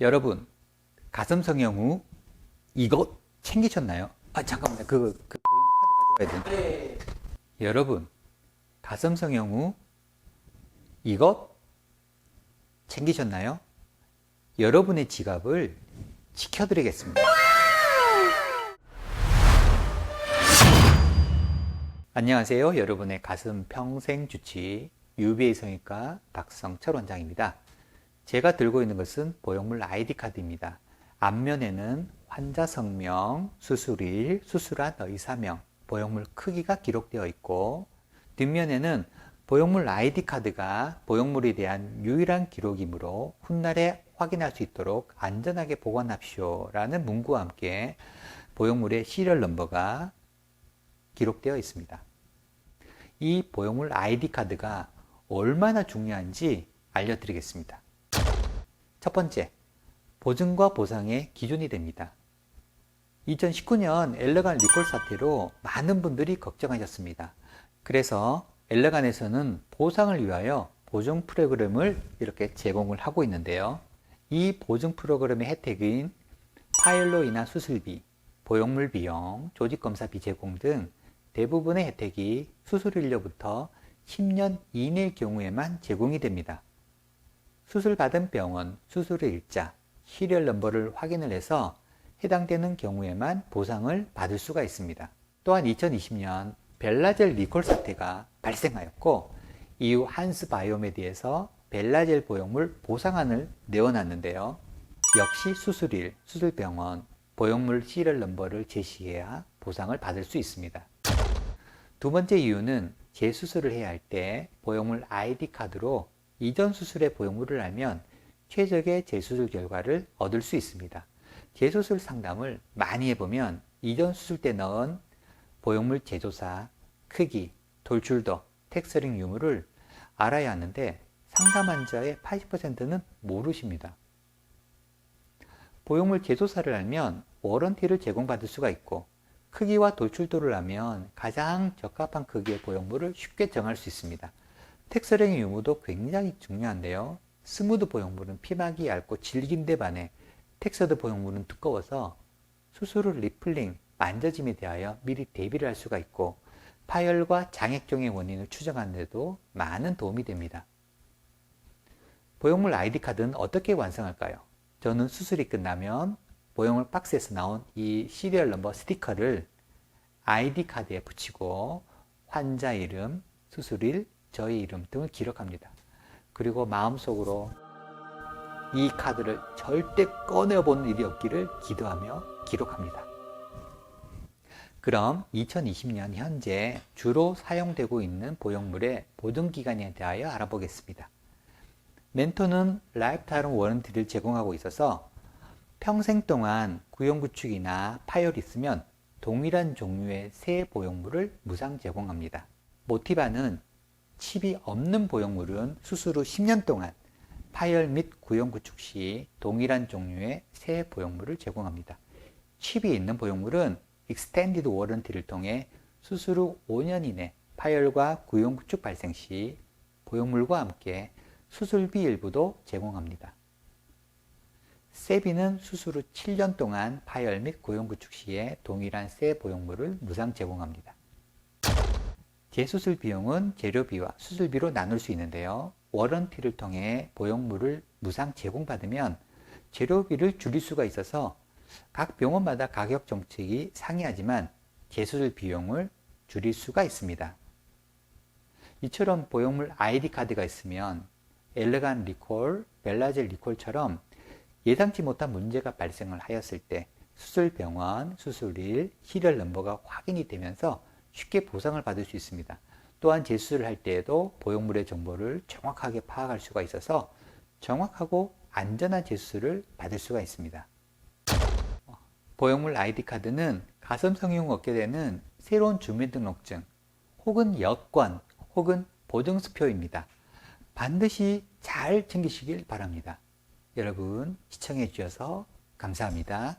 여러분 가슴 성형 후 이것 챙기셨나요? 아 잠깐만요. 그, 그 보험 카드 가져와야 되는데. 여러분 가슴 성형 후 이것 챙기셨나요? 여러분의 지갑을 지켜드리겠습니다. 안녕하세요. 여러분의 가슴 평생 주치 UBA 성형외과 박성철 원장입니다. 제가 들고 있는 것은 보형물 아이디 카드입니다. 앞면에는 환자 성명, 수술일, 수술한 의사명, 보형물 크기가 기록되어 있고 뒷면에는 보형물 아이디 카드가 보형물에 대한 유일한 기록이므로 훗날에 확인할 수 있도록 안전하게 보관합시오 라는 문구와 함께 보형물의 시리얼 넘버가 기록되어 있습니다. 이 보형물 아이디 카드가 얼마나 중요한지 알려드리겠습니다. 첫 번째, 보증과 보상의 기준이 됩니다. 2019년 엘레간 리콜 사태로 많은 분들이 걱정하셨습니다. 그래서 엘레간에서는 보상을 위하여 보증 프로그램을 이렇게 제공을 하고 있는데요. 이 보증 프로그램의 혜택인 파일로 인한 수술비, 보형물 비용, 조직검사 비 제공 등 대부분의 혜택이 수술일로부터 10년 이내일 경우에만 제공이 됩니다. 수술받은 병원, 수술의 일자, 시리얼 넘버를 확인을 해서 해당되는 경우에만 보상을 받을 수가 있습니다. 또한 2020년 벨라젤 리콜 사태가 발생하였고 이후 한스 바이오메디에서 벨라젤 보형물 보상안을 내어놨는데요. 역시 수술일, 수술병원, 보형물 시리얼 넘버를 제시해야 보상을 받을 수 있습니다. 두 번째 이유는 재수술을 해야 할 때 보형물 아이디 카드로 이전 수술의 보형물을 알면 최적의 재수술 결과를 얻을 수 있습니다. 재수술 상담을 많이 해보면 이전 수술 때 넣은 보형물 제조사, 크기, 돌출도, 텍스처링 유무를 알아야 하는데 상담 환자의 80%는 모르십니다. 보형물 제조사를 알면 워런티를 제공받을 수가 있고 크기와 돌출도를 알면 가장 적합한 크기의 보형물을 쉽게 정할 수 있습니다. 텍스처링 유무도 굉장히 중요한데요. 스무드 보형물은 피막이 얇고 질긴데 반해 텍스처드 보형물은 두꺼워서 수술을 리플링, 만져짐에 대하여 미리 대비를 할 수가 있고 파열과 장액종의 원인을 추정하는 데도 많은 도움이 됩니다. 보형물 아이디 카드는 어떻게 완성할까요? 저는 수술이 끝나면 보형물 박스에서 나온 이 시리얼 넘버 스티커를 아이디 카드에 붙이고 환자 이름, 수술일, 저희 이름 등을 기록합니다. 그리고 마음속으로 이 카드를 절대 꺼내보는 일이 없기를 기도하며 기록합니다. 그럼 2020년 현재 주로 사용되고 있는 보형물의 보증기간에 대하여 알아보겠습니다. 멘토는 라이프타임 워런티를 제공하고 있어서 평생 동안 구형구축이나 파열이 있으면 동일한 종류의 새 보형물을 무상 제공합니다. 모티바는 칩이 없는 보형물은 수술 후 10년 동안 파열 및 구형 구축 시 동일한 종류의 새 보형물을 제공합니다. 칩이 있는 보형물은 익스텐디드 워런티를 통해 수술 후 5년 이내 파열과 구형 구축 발생 시 보형물과 함께 수술비 일부도 제공합니다. 세비는 수술 후 7년 동안 파열 및 고용 구축 시에 동일한 새 보형물을 무상 제공합니다. 재수술 비용은 재료비와 수술비로 나눌 수 있는데요. 워런티를 통해 보형물을 무상 제공받으면 재료비를 줄일 수가 있어서 각 병원마다 가격 정책이 상이하지만 재수술 비용을 줄일 수가 있습니다. 이처럼 보형물 아이디 카드가 있으면 엘레간 리콜, 벨라젤 리콜처럼 예상치 못한 문제가 발생을 하였을 때 수술병원, 수술일, 시리얼 넘버가 확인이 되면서 쉽게 보상을 받을 수 있습니다. 또한 재수술을 할 때에도 보형물의 정보를 정확하게 파악할 수가 있어서 정확하고 안전한 재수술을 받을 수가 있습니다. 보형물 아이디 카드는 가슴 성형 얻게 되는 새로운 주민등록증 혹은 여권 혹은 보증수표입니다. 반드시 잘 챙기시길 바랍니다. 여러분 시청해 주셔서 감사합니다.